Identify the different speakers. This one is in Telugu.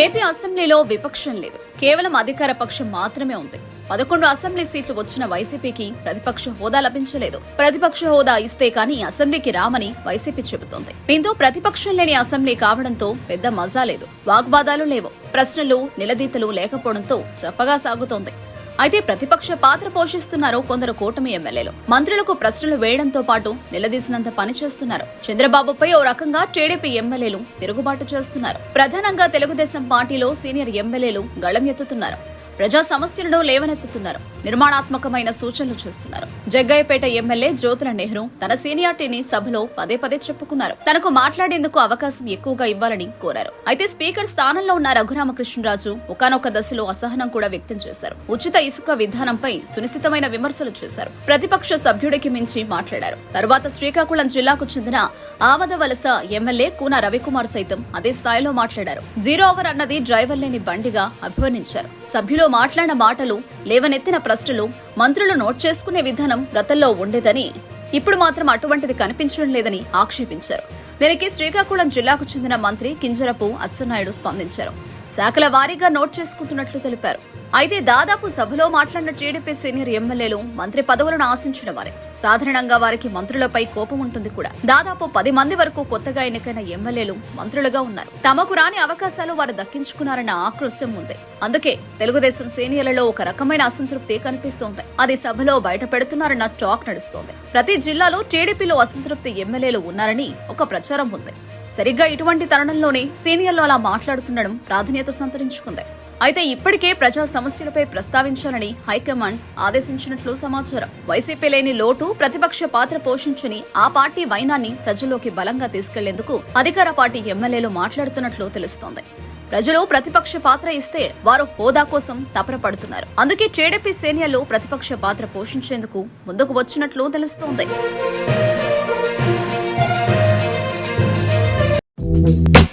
Speaker 1: ఏపీ అసెంబ్లీలో విపక్షం లేదు. కేవలం అధికార పక్షం మాత్రమే ఉంది. పదకొండు అసెంబ్లీ సీట్లు వచ్చిన వైసీపీకి ప్రతిపక్ష హోదా లభించలేదు. ప్రతిపక్ష హోదా ఇస్తే కానీ అసెంబ్లీకి రామని వైసీపీ చెబుతోంది. దీంతో ప్రతిపక్షం లేని అసెంబ్లీ కావడంతో పెద్ద మజా లేదు. వాగ్వాదాలు లేవు. ప్రశ్నలు నిలదీతలు లేకపోవడంతో చప్పగా సాగుతోంది. అయితే ప్రతిపక్ష పాత్ర పోషిస్తున్నారు కొందరు కూటమి ఎమ్మెల్యేలు. మంత్రులకు ప్రశ్నలు వేయడంతో పాటు నిలదీసినంత పని చేస్తున్నారు. చంద్రబాబుపై ఓ రకంగా టీడీపీ ఎమ్మెల్యేలు తిరుగుబాటు చేస్తున్నారు. ప్రధానంగా తెలుగుదేశం పార్టీలో సీనియర్ ఎమ్మెల్యేలు గళం ఎత్తుతున్నారు. ప్రజా సమస్యలను లేవనెత్తుతున్నారు. నిర్మాణాత్మకమైన సూచనలు చేస్తున్నారు. జగ్గయ్యపేట ఎమ్మెల్యే జ్యోతుల నెహ్రూ తన సీనియార్టీని సభలో పదే పదే చెప్పుకున్నారు. తనకు మాట్లాడేందుకు అవకాశం ఎక్కువగా ఇవ్వాలని కోరారు. అయితే స్పీకర్ స్థానంలో ఉన్న రఘురామకృష్ణరాజు ఒకనొక దశలో అసహనం కూడా వ్యక్తం చేశారు. ఉచిత ఇసుక విధానంపై సునిశ్చితమైన విమర్శలు చేశారు. ప్రతిపక్ష సభ్యుడికి మించి మాట్లాడారు. తరువాత శ్రీకాకుళం జిల్లాకు చెందిన ఆమద వలస ఎమ్మెల్యే కూన రవికుమార్ సైతం అదే స్థాయిలో మాట్లాడారు. జీరో ఓవర్ అన్నది డ్రైవర్ లేని బండిగా అభివర్ణించారు. సభ్యులు మాట్లాడిన మాటలు లేవనెత్తిన ప్రశ్నలు మంత్రులు నోట్ చేసుకునే విధానం గతంలో ఉండేదని ఇప్పుడు మాత్రం అటువంటిది కనిపించడం లేదని ఆక్షేపించారు. దీనికి శ్రీకాకుళం జిల్లాకు చెందిన మంత్రి కింజరపు అచ్చెన్నాయుడు స్పందించారు. శాఖల వారీగా నోట్ చేసుకుంటున్నట్లు తెలిపారు. అయితే దాదాపు సభలో మాట్లాడిన టీడీపీ సీనియర్ ఎమ్మెల్యేలు మంత్రి పదవులను ఆశించిన వారే. సాధారణంగా వారికి మంత్రులపై కోపం ఉంటుంది కూడా. దాదాపు పది మంది వరకు కొత్తగా ఎన్నికైన ఎమ్మెల్యేలు మంత్రులుగా ఉన్నారు. తమకు రాని అవకాశాలు వారు దక్కించుకున్నారన్న ఆక్రోశం ఉంది. అందుకే తెలుగుదేశం సీనియర్లలో ఒక రకమైన అసంతృప్తి కనిపిస్తోంది. అది సభలో బయట పెడుతున్నారన్న టాక్ నడుస్తోంది. ప్రతి జిల్లాలో టీడీపీలో అసంతృప్తి ఎమ్మెల్యేలు ఉన్నారని ఒక ప్రచారం ఉంది. సరిగ్గా ఇటువంటి తరుణంలోనే సీనియర్లు అలా మాట్లాడుతుండడం ప్రాధాన్యత సంతరించుకుంది. అయితే ఇప్పటికే ప్రజా సమస్యలపై ప్రస్తావించాలని హైకమాండ్ ఆదేశించినట్లు సమాచారం. వైసీపీ లేని లోటు ప్రతిపక్ష పాత్ర పోషించని ఆ పార్టీ వైనాన్ని ప్రజల్లోకి బలంగా తీసుకెళ్ళేందుకు అధికార పార్టీ ఎమ్మెల్యేలు మాట్లాడుతున్నట్లు తెలుస్తోంది. ప్రజలు ప్రతిపక్ష పాత్ర ఇస్తే వారు హోదా కోసం తపరపడుతున్నారు అందుకే టీడీపీ సీనియర్లు ప్రతిపక్ష పాత్ర పోషించేందుకు ముందుకు వచ్చినట్లు తెలుస్తోంది. Thank you.